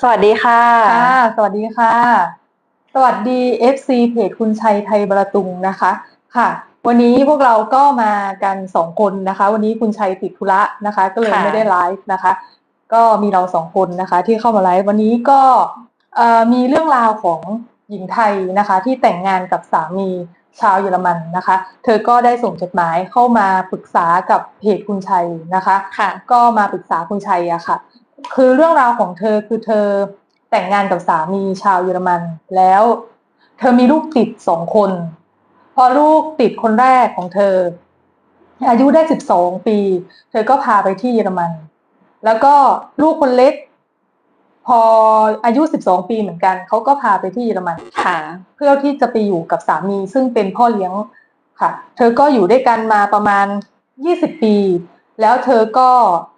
สวัสดีค่ะ ค่ะ สวัสดีค่ะ สวัสดี FC เพจคุณชัยไทยประตุงนะคะ ค่ะ วันนี้พวกเราก็มากันสองคนนะคะ วันนี้คุณชัยติดธุระนะคะ ก็เลยค่ะ ไม่ได้ไลฟ์นะคะ ก็มีเราสองคนนะคะ ที่เข้ามาไลฟ์วันนี้ก็เอ่อมีเรื่องราวของหญิงไทยนะคะ ที่แต่งงานกับสามีชาวเยอรมันนะคะ เธอก็ได้ส่งจดหมายเข้ามาปรึกษากับเพจคุณชัยนะคะ ค่ะ ก็มาปรึกษาคุณชัยอะค่ะ คือเรื่องราวของเธอคือเธอแต่งงานกับสามีชาวเยอรมันแล้ว เธอมีลูกติดสองคน พอลูกติดคนแรกของเธอ อายุได้สิบสองปี เธอก็พาไปที่เยอรมัน แล้วก็ลูกคนเล็ก พออายุสิบสองปีเหมือนกันเขาก็พาไปที่เยอรมันค่ะ เพื่อที่จะไปอยู่กับสามีซึ่งเป็นพ่อเลี้ยงค่ะ เธอก็อยู่ด้วยกันมาประมาณ20ปี แล้วเธอก็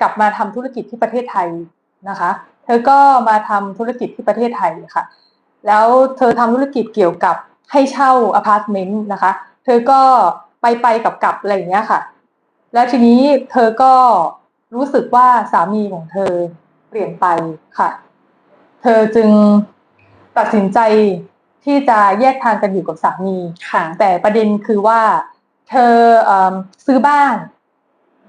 กลับมาทำธุรกิจที่ประเทศไทย นะคะ เธอก็มาทำธุรกิจที่ประเทศไทยค่ะ แล้วเธอทำธุรกิจเกี่ยวกับให้เช่าอพาร์ตเมนต์นะคะ เธอก็ไปไปกลับกลับอะไรอย่างเงี้ยค่ะ แล้วทีนี้เธอก็รู้สึกว่าสามีของเธอเปลี่ยนไปค่ะ เธอจึงตัดสินใจที่จะแยกทางกันอยู่กับสามีค่ะ แต่ประเด็นคือว่า เธอเอิ่มซื้อบ้าน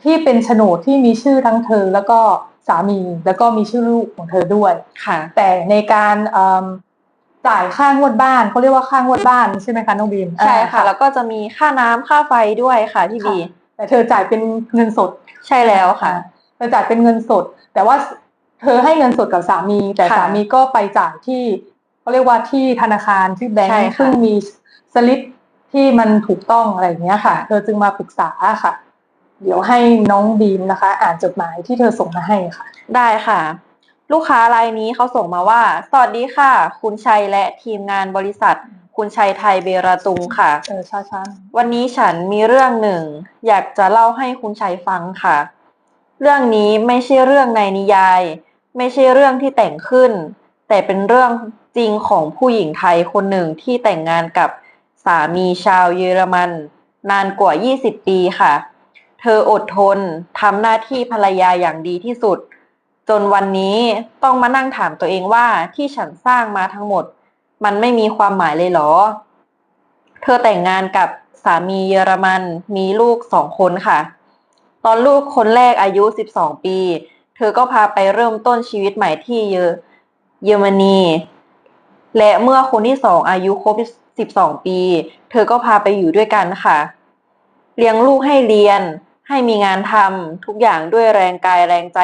ที่เป็นโฉนดที่มีชื่อทั้งเธอแล้วก็ สามีแล้วก็มีชื่อลูกของเธอด้วยค่ะ แต่ในการเอิ่มจ่ายค่างวดบ้านเขาเรียกว่าค่างวดบ้านใช่ไหมคะน้องบีมใช่ค่ะอ่าแล้วก็จะมีค่าน้ำค่าไฟด้วยค่ะพี่บีแต่เธอจ่ายเป็นเงินสดใช่แล้วค่ะเธอจ่ายเป็นเงินสด แต่ว่าเธอให้เงินสดกับสามี แต่ค่ะสามีก็ไปจ่ายที่เขาเรียกว่าที่ธนาคารที่แบงใช่ก์ค่ะซึ่งมีสลิปที่มันถูกต้องอะไรอย่างเงี้ยค่ะ เธอจึงมาปรึกษาค่ะ เดี๋ยวให้น้องบีมนะคะ อ่านจดหมายที่เธอส่งมาให้ค่ะ ได้ค่ะ ลูกค้ารายนี้เขาส่งมาว่า สวัสดีค่ะ คุณชัยและทีมงานบริษัท คุณชัยไทยเบราตุงค่ะ เออช้าช้าวันนี้ฉันมีเรื่องหนึ่ง อยากจะเล่าให้คุณชัยฟังค่ะ เรื่องนี้ไม่ใช่เรื่องในนิยาย ไม่ใช่เรื่องที่แต่งขึ้น แต่เป็นเรื่องจริงของผู้หญิงไทยคนหนึ่งที่แต่งงานกับสามีชาวเยอรมัน นานกว่า 20 ปีค่ะเธออดทนทำหน้าที่ภรรยาอย่างดีที่สุด จนวันนี้ต้องมานั่งถามตัวเองว่าที่ฉันสร้างมาทั้งหมด มันไม่มีความหมายเลยเหรอ เธอแต่งงานกับสามีเยอรมันมีลูกสองคนค่ะ ตอนลูกคนแรกอายุ 12 ปี เธอก็พาไปเริ่มต้นชีวิตใหม่ที่เยอเยอรมนี และเมื่อคนที่สองอายุครบ 12 ปี เธอก็พาไปอยู่ด้วยกันค่ะ เลี้ยงลูกให้เรียน ให้มีงานทำทุกอย่างด้วยแรงกายแรงใจ